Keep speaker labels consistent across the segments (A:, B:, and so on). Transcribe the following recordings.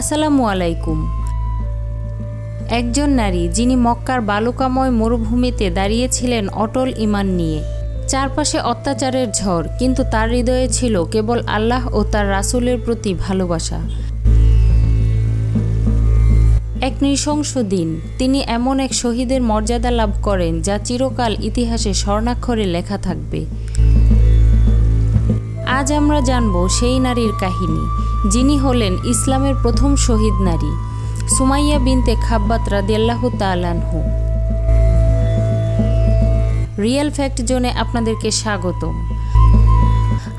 A: আসসালামু আলাইকুম। একজন নারী যিনি মক্কার বালুকাময় মরুভূমিতে দাঁড়িয়েছিলেন অটল ইমান নিয়ে। চারপাশে অত্যাচারের ঝড়, কিন্তু তার হৃদয়ে ছিল কেবল আল্লাহ ও তার রাসূলের প্রতি ভালোবাসা। এক নৃশংস দিন, তিনি এমন এক শহীদের মর্যাদা লাভ করেন যা চিরকাল ইতিহাসে স্বর্ণাক্ষরে লেখা থাকবে। আজ আমরা জানব সেই নারীর কাহিনী। যিনি হলেন ইসলামের প্রথম শহীদ নারী, সুমাইয়া বিনতে খাব্বাত রাদিয়াল্লাহু তালানহু রিয়েল ফ্যাক্ট জোনে আপনাদেরকে স্বাগতম।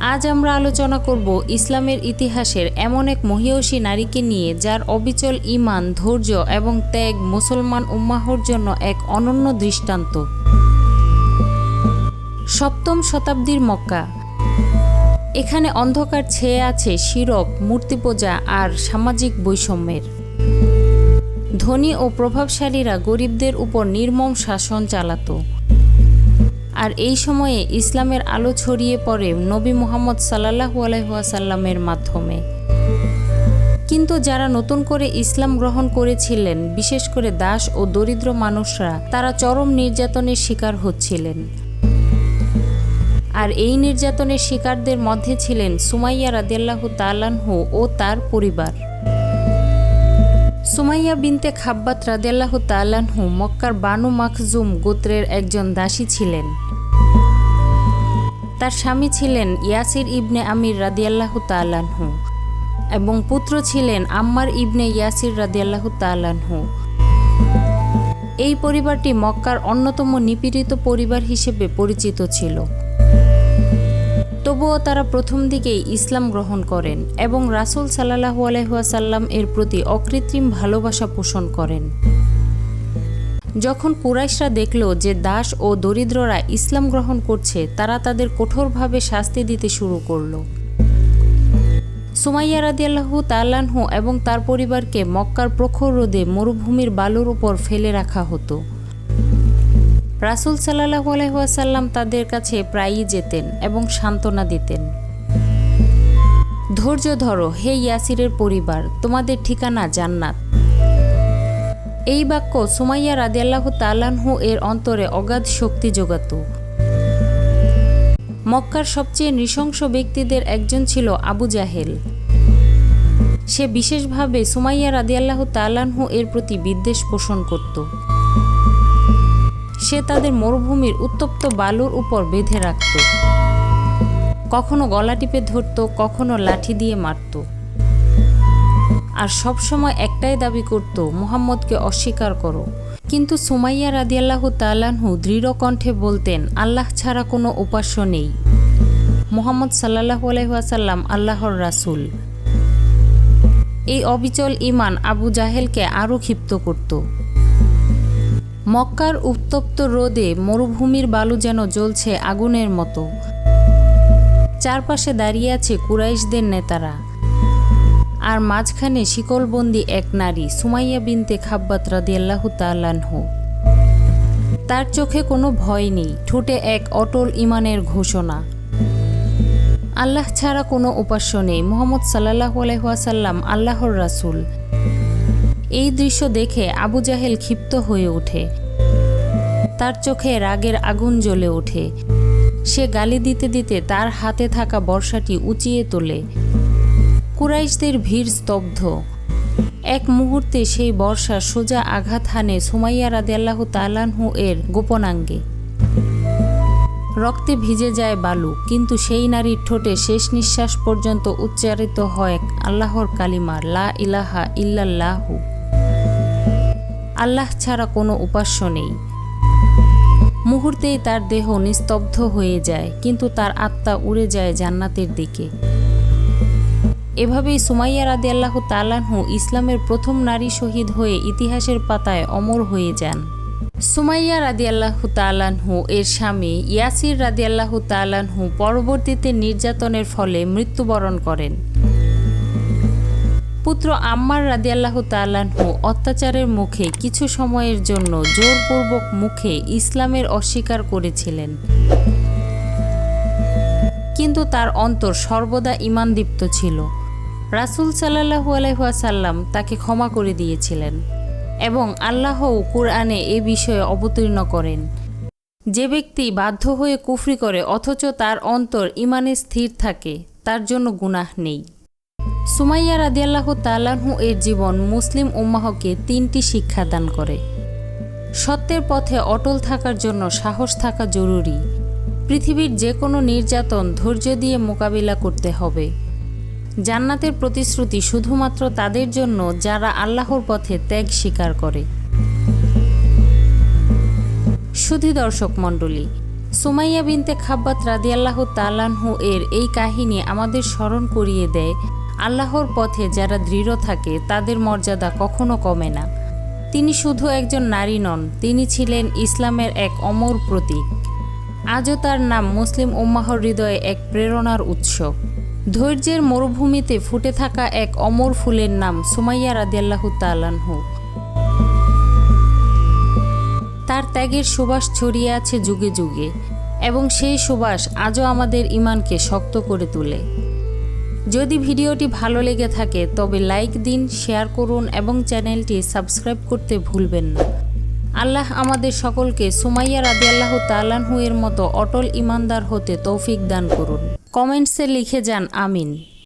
A: আজ আমরা আলোচনা করব ইসলামের ইতিহাসের এমন এক মহিয়সী নারীকে নিয়ে যার অবিচল ইমান ধৈর্য এবং ত্যাগ মুসলমান উম্মাহর জন্য এক অনন্য দৃষ্টান্ত। সপ্তম শতাব্দীর মক্কা। এখানে অন্ধকার ছেয়ে আছে শিরক মূর্তিপূজা আর সামাজিক বৈষম্যের। ধনী ও প্রভাবশালীরা গরিবদের উপর নির্মম শাসন চালাতো। আর এই সময়ে ইসলামের আলো ছড়িয়ে পড়ে নবী মোহাম্মদ সাল্লাহু আলহাসাল্লামের মাধ্যমে। কিন্তু যারা নতুন করে ইসলাম গ্রহণ করেছিলেন, বিশেষ করে দাস ও দরিদ্র মানুষরা, তারা চরম নির্যাতনের শিকার হচ্ছিলেন। আর এই নির্যাতনের শিকারদের মধ্যে ছিলেন সুমাইয়া রাদিয়াল্লাহু তালানহু ও তার পরিবার। সুমাইয়া বিনতে খাব্বাত রাদিয়াল্লাহু তালানহু মক্কার বানু মাখজুম গোত্রের একজন দাসী ছিলেন। তার স্বামী ছিলেন ইয়াসির ইবনে আমির রাদিয়াল্লাহু তালানহু এবং পুত্র ছিলেন আম্মার ইবনে ইয়াসির রাদিয়াল্লাহু তালানহু এই পরিবারটি মক্কার অন্যতম নিপীড়িত পরিবার হিসেবে পরিচিত ছিল। তবুও তারা প্রথম দিকেই ইসলাম গ্রহণ করেন এবং রাসুল সাল্লাহু আলহাসাল্লাম এর প্রতি অকৃত্রিম ভালোবাসা পোষণ করেন। যখন কুরাইশরা দেখল যে দাস ও দরিদ্ররা ইসলাম গ্রহণ করছে, তারা তাদের কঠোরভাবে শাস্তি দিতে শুরু করল। সুমাইয়া রাদিয়াল্লাহু তাল্লাহু এবং তার পরিবারকে মক্কার প্রখর রোদে মরুভূমির বালুর উপর ফেলে রাখা হতো। রাসুল সাল্লাহু আলহাসাল্লাম তাদের কাছে প্রায়ই যেতেন এবং সান্ত্বনা দিতেন। ধৈর্য ধরো, হে ইয়াসিরের পরিবার, তোমাদের ঠিকানা জান্নাত। এই বাক্য সুমাইয়া রাদিয়াল্লাহ তালানহু এর অন্তরে অগাধ শক্তি যোগাত। মক্কার সবচেয়ে নৃশংস ব্যক্তিদের একজন ছিল আবু জাহেল। সে বিশেষভাবে সুমাইয়া রাদিয়াল্লাহ তালানহু এর প্রতি বিদ্বেষ পোষণ করত। সে তাদের মরুভূমির উত্তপ্ত বালুর উপর বেঁধে রাখত। কখনো গলা টিপে ধরত, কখনো লাঠি দিয়ে মারত। আর সবসময় একটাই দাবি করত, মুহাম্মদকে অস্বীকার করো। কিন্তু সুমাইয়া রাদিয়াল্লাহ তালানহু দৃঢ় কণ্ঠে বলতেন, আল্লাহ ছাড়া কোনো উপাস্য নেই। মোহাম্মদ সাল্লাহ আলহাসাল্লাম আল্লাহর রাসুল। এই অবিচল ইমান আবু জাহেলকে আরও ক্ষিপ্ত করত। মক্কার উত্তপ্ত রোদে মরুভূমির বালু যেন জ্বলছে আগুনের মতো। চারপাশে দাঁড়িয়ে আছে কুরাইশদের নেতারা। আর মাঝখানে শিকলবন্দি এক নারী, সুমাইয়া বিনতে খাব্বাত রাদিয়াল্লাহু তালানহু তার চোখে কোনো ভয় নেই, ঠোঁটে এক অটল ইমানের ঘোষণা। আল্লাহ ছাড়া কোনো উপাস্য নেই, মোহাম্মদ সাল্লাহ আলহাসাল্লাম আল্লাহর রাসুল। এই দৃশ্য দেখে আবু জাহেল ক্ষিপ্ত হয়ে ওঠে। তার চোখে রাগের আগুন জ্বলে ওঠে। সে গালি দিতে দিতে তার হাতে থাকা বর্ষাটি উঁচিয়ে তোলে। কুরাইশদের ভিড় স্তব্ধ। এক মুহূর্তে সেই বর্ষা সোজা আঘাত হানে সুমাইয়া রাদিয়াল্লাহু তালানহু এর গোপনাঙ্গে। রক্তে ভিজে যায় বালু, কিন্তু সেই নারীর ঠোঁটে শেষ নিঃশ্বাস পর্যন্ত উচ্চারিত হয় আল্লাহর কালিমা, লা ইলাহা ইল্লাল্লাহু। আল্লাহ ছাড়া কোনো উপাস্য নেই। মুহূর্তেই তার দেহ নিস্তব্ধ হয়ে যায়, কিন্তু তার আত্মা উড়ে যায় জান্নাতের দিকে। এভাবেই সুমাইয়া রাদি আল্লাহ তালানহু ইসলামের প্রথম নারী শহীদ হয়ে ইতিহাসের পাতায় অমর হয়ে যান। সুমাইয়া রাদি আল্লাহ তালানহু এর স্বামী ইয়াসির রাদি আল্লাহ তালানহু পরবর্তীতে নির্যাতনের ফলে মৃত্যুবরণ করেন। পুত্র আম্মার রাদিয়াল্লাহ তালানহু অত্যাচারের মুখে কিছু সময়ের জন্য জোরপূর্বক মুখে ইসলামের অস্বীকার করেছিলেন। কিন্তু তার অন্তর সর্বদা ইমানদীপ্ত ছিল। রাসুল সাল্লাহু আলহাসাল্লাম তাকে ক্ষমা করে দিয়েছিলেন এবং আল্লাহও কুরআনে এ বিষয়ে অবতীর্ণ করেন। যে ব্যক্তি বাধ্য হয়ে কুফরি করে অথচ তার অন্তর ইমানে স্থির থাকে, তার জন্য গুনাহ নেই। সুমাইয়া রাদিয়াল্লাহু তালাহু এর জীবন মুসলিম উম্মাহকে তিনটি শিক্ষা দান করে। সত্যের পথে অটল থাকার জন্য সাহস থাকা জরুরি। পৃথিবীর যে কোনো নির্যাতন ধৈর্য দিয়ে মোকাবিলা করতে হবে। জান্নাতের প্রতিশ্রুতি শুধুমাত্র তাদের জন্য যারা আল্লাহর পথে ত্যাগ স্বীকার করে। সুধী দর্শক মণ্ডলী, সুমাইয়া বিনতে খাব্বাত রাদিয়াল্লাহু তালানহু এর এই কাহিনী আমাদের স্মরণ করিয়ে দেয় আল্লাহর পথে যারা দৃঢ় থাকে, তাদের মর্যাদা কখনো কমে না। তিনি শুধু একজন নারী নন, তিনি ছিলেন ইসলামের এক অমর প্রতীক। আজও তার নাম মুসলিম উম্মাহর হৃদয়ে এক প্রেরণার উৎস। ধৈর্যের মরুভূমিতে ফুটে থাকা এক অমর ফুলের নাম সুমাইয়া রাদিয়াল্লাহু তালানহু তার ত্যাগের সুবাস ছড়িয়ে আছে যুগে যুগে, এবং সেই সুবাস আজও আমাদের ইমানকে শক্ত করে তোলে। যদি ভিডিওটি ভালো লেগে থাকে, তবে লাইক দিন, শেয়ার করুন এবং চ্যানেলটি সাবস্ক্রাইব করতে ভুলবেন না। আল্লাহ আমাদের সকলকে সুমাইয়া রাজি তালানহু এর মতো অটল ইমানদার হতে তৌফিক দান করুন। কমেন্টসে লিখে যান, আমিন।